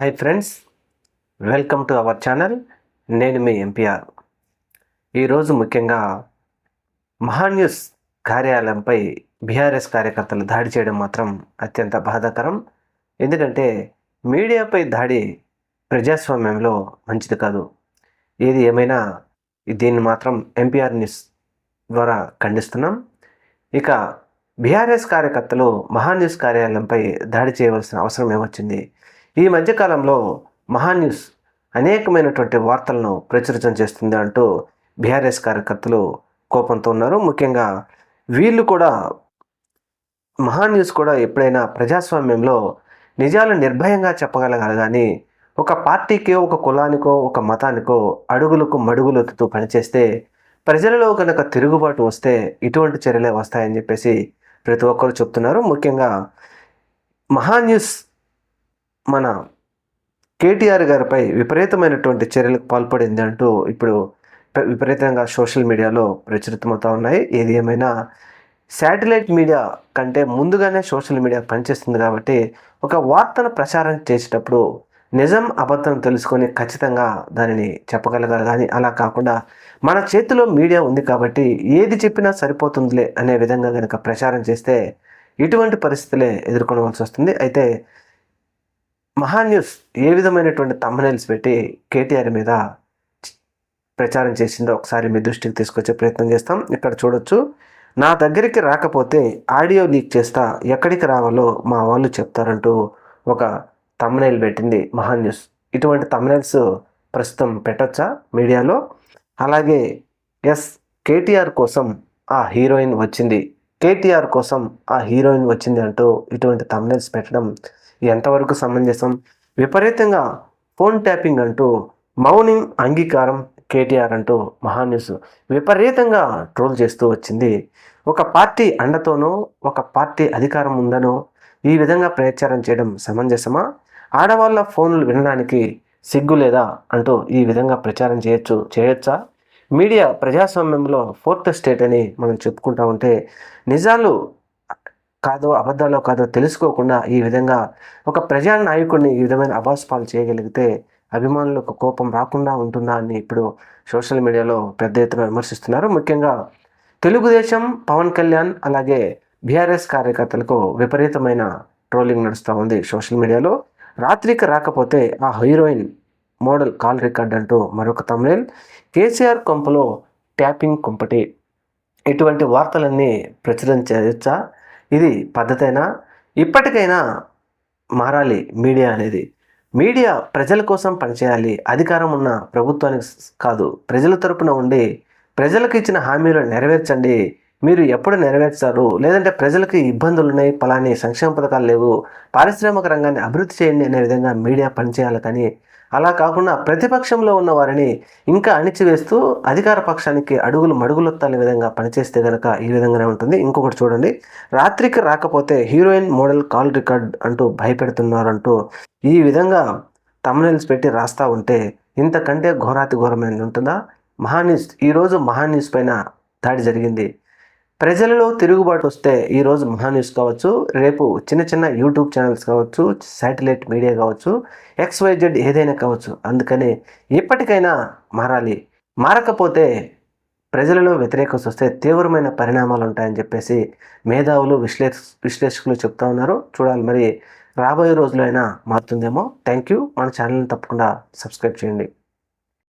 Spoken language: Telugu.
Hi friends welcome to our channel నేను మీ ఎంపీఆర్ ఈరోజు ముఖ్యంగా మహాన్యూస్ కార్యాలయంపై బీఆర్ఎస్ కార్యకర్తలు దాడి చేయడం మాత్రం అత్యంత బాధాకరం. ఎందుకంటే మీడియాపై దాడి ప్రజాస్వామ్యంలో మంచిది కాదు. ఏది ఏమైనా దీన్ని మాత్రం ఎంపీఆర్ న్యూస్ ద్వారా ఖండిస్తున్నాం. ఇక బీఆర్ఎస్ కార్యకర్తలు మహాన్యూస్ కార్యాలయంపై దాడి చేయవలసిన అవసరం ఏమొచ్చింది? ఈ మధ్యకాలంలో మహాన్యూస్ అనేకమైనటువంటి వార్తలను ప్రచురితం చేస్తుంది అంటూ బీఆర్ఎస్ కార్యకర్తలు కోపంతో ఉన్నారు. ముఖ్యంగా వీళ్ళు కూడా మహాన్యూస్ కూడా ఎప్పుడైనా ప్రజాస్వామ్యంలో నిజాలు నిర్భయంగా చెప్పగలగాలి కానీ ఒక పార్టీకో ఒక కులానికో ఒక మతానికో అడుగులకు మడుగులెత్తుతూ పనిచేస్తే ప్రజలలో కనుక తిరుగుబాటు వస్తే ఇటువంటి చర్యలే వస్తాయని చెప్పేసి ప్రతి ఒక్కరు చెప్తున్నారు. ముఖ్యంగా మహాన్యూస్ మన కేటీఆర్ గారిపై విపరీతమైనటువంటి చర్యలకు పాల్పడింది అంటూ ఇప్పుడు విపరీతంగా సోషల్ మీడియాలో ప్రచురితమవుతూ ఉన్నాయి. ఏది ఏమైనా శాటిలైట్ మీడియా కంటే ముందుగానే సోషల్ మీడియా పనిచేస్తుంది కాబట్టి ఒక వార్తను ప్రచారం చేసేటప్పుడు నిజం అబద్ధం తెలుసుకొని ఖచ్చితంగా దానిని చెప్పగలగాలి. కానీ అలా కాకుండా మన చేతిలో మీడియా ఉంది కాబట్టి ఏది చెప్పినా సరిపోతుందిలే అనే విధంగా కనుక ప్రచారం చేస్తే ఇటువంటి పరిస్థితులే ఎదుర్కొనవలసి వస్తుంది. అయితే మహాన్యూస్ ఏ విధమైనటువంటి తమ్మనైల్స్ పెట్టి కేటీఆర్ మీద ప్రచారం చేసిందో ఒకసారి మీ దృష్టికి తీసుకొచ్చే ప్రయత్నం చేస్తాం. ఇక్కడ చూడొచ్చు. నా దగ్గరికి రాకపోతే ఆడియో లీక్ చేస్తా ఎక్కడికి రావాలో మా వాళ్ళు చెప్తారంటూ ఒక తమ్నైల్ పెట్టింది మహాన్ న్యూస్ ఇటువంటి తమ్నైల్స్ ప్రస్తుతం పెట్టొచ్చా మీడియాలో? అలాగే ఎస్ కేటీఆర్ కోసం ఆ హీరోయిన్ వచ్చింది. కేటీఆర్ కోసం ఆ హీరోయిన్ వచ్చింది అంటూ ఇటువంటి తమ్నైల్స్ పెట్టడం ఎంతవరకు సమంజసం? విపరీతంగా ఫోన్ ట్యాపింగ్ అంటూ మౌనింగ్ అంగీకారం కేటీఆర్ అంటూ మహాన్యూస్ విపరీతంగా ట్రోల్ చేస్తూ వచ్చింది. ఒక పార్టీ అండతోనో ఒక పార్టీ అధికారం ఉందనో ఈ విధంగా ప్రచారం చేయడం సమంజసమా? ఆడవాళ్ళ ఫోన్లు వినడానికి సిగ్గు లేదా అంటూ ఈ విధంగా ప్రచారం చేయొచ్చు చేయొచ్చా? మీడియా ప్రజాస్వామ్యంలో ఫోర్త్ స్టేట్ అని మనం చెప్పుకుంటా ఉంటే నిజాలు కాదో అబద్ధాలో కాదో తెలుసుకోకుండా ఈ విధంగా ఒక ప్రజా నాయకుడిని ఈ విధమైన అభాస్పాలు చేయగలిగితే అభిమానులకు కోపం రాకుండా ఉంటుందా అని ఇప్పుడు సోషల్ మీడియాలో పెద్ద ఎత్తున విమర్శిస్తున్నారు. ముఖ్యంగా తెలుగుదేశం పవన్ కళ్యాణ్ అలాగే బీఆర్ఎస్ కార్యకర్తలకు విపరీతమైన ట్రోలింగ్ నడుస్తూ ఉంది సోషల్ మీడియాలో. రాత్రికి రాకపోతే ఆ హీరోయిన్ మోడల్ కాల్ రికార్డ్ అంటూ మరొక తమిళ కేసీఆర్ కొంపలో ట్యాపింగ్ కొంపటి ఇటువంటి వార్తలన్నీ ప్రచురం చేయొచ్చా ఇది పద్ధతైనా? ఇప్పటికైనా మారాలి మీడియా అనేది. మీడియా ప్రజల కోసం పనిచేయాలి అధికారం ఉన్న ప్రభుత్వానికి కాదు ప్రజల తరపున ఉండి ప్రజలకు ఇచ్చిన హామీలు నెరవేర్చండి. మీరు ఎప్పుడు నెరవేర్చారు? లేదంటే ప్రజలకు ఇబ్బందులు ఉన్నాయి పలాని సంక్షేమ పథకాలు లేవు పారిశ్రామిక రంగాన్ని అభివృద్ధి చేయండి అనే విధంగా మీడియా పనిచేయాలి కానీ అలా కాకుండా ప్రతిపక్షంలో ఉన్న వారిని ఇంకా అణిచివేస్తూ అధికార పక్షానికి అడుగులు మడుగులొత్తాల విధంగా పనిచేస్తే కనుక ఈ విధంగానే ఉంటుంది. ఇంకొకటి చూడండి. రాత్రికి రాకపోతే హీరోయిన్ మోడల్ కాల్ రికార్డ్ అంటూ భయపెడుతున్నారంటూ ఈ విధంగా తమ్నైల్స్ పెట్టి రాస్తా ఉంటే ఇంతకంటే ఘోరాతి ఘోరమైనది ఉంటుందా మహాన్యూస్ ఈరోజు మహాన్యూస్ పైన దాడి జరిగింది. ప్రజలలో తిరుగుబాటు వస్తే ఈరోజు మహాన్యూస్ కావచ్చు రేపు చిన్న చిన్న యూట్యూబ్ ఛానల్స్ కావచ్చు శాటిలైట్ మీడియా కావచ్చు ఎక్స్వైజెడ్ ఏదైనా కావచ్చు అందుకని ఎప్పటికైనా మారాలి. మారకపోతే ప్రజలలో వ్యతిరేకత వస్తే తీవ్రమైన పరిణామాలు ఉంటాయని చెప్పేసి మేధావులు విశ్లేష విశ్లేషకులు చెప్తా ఉన్నారు. చూడాలి మరి రాబోయే రోజులైనా మారుతుందేమో. థ్యాంక్ యూ మన ఛానల్ని తప్పకుండా సబ్స్క్రైబ్ చేయండి.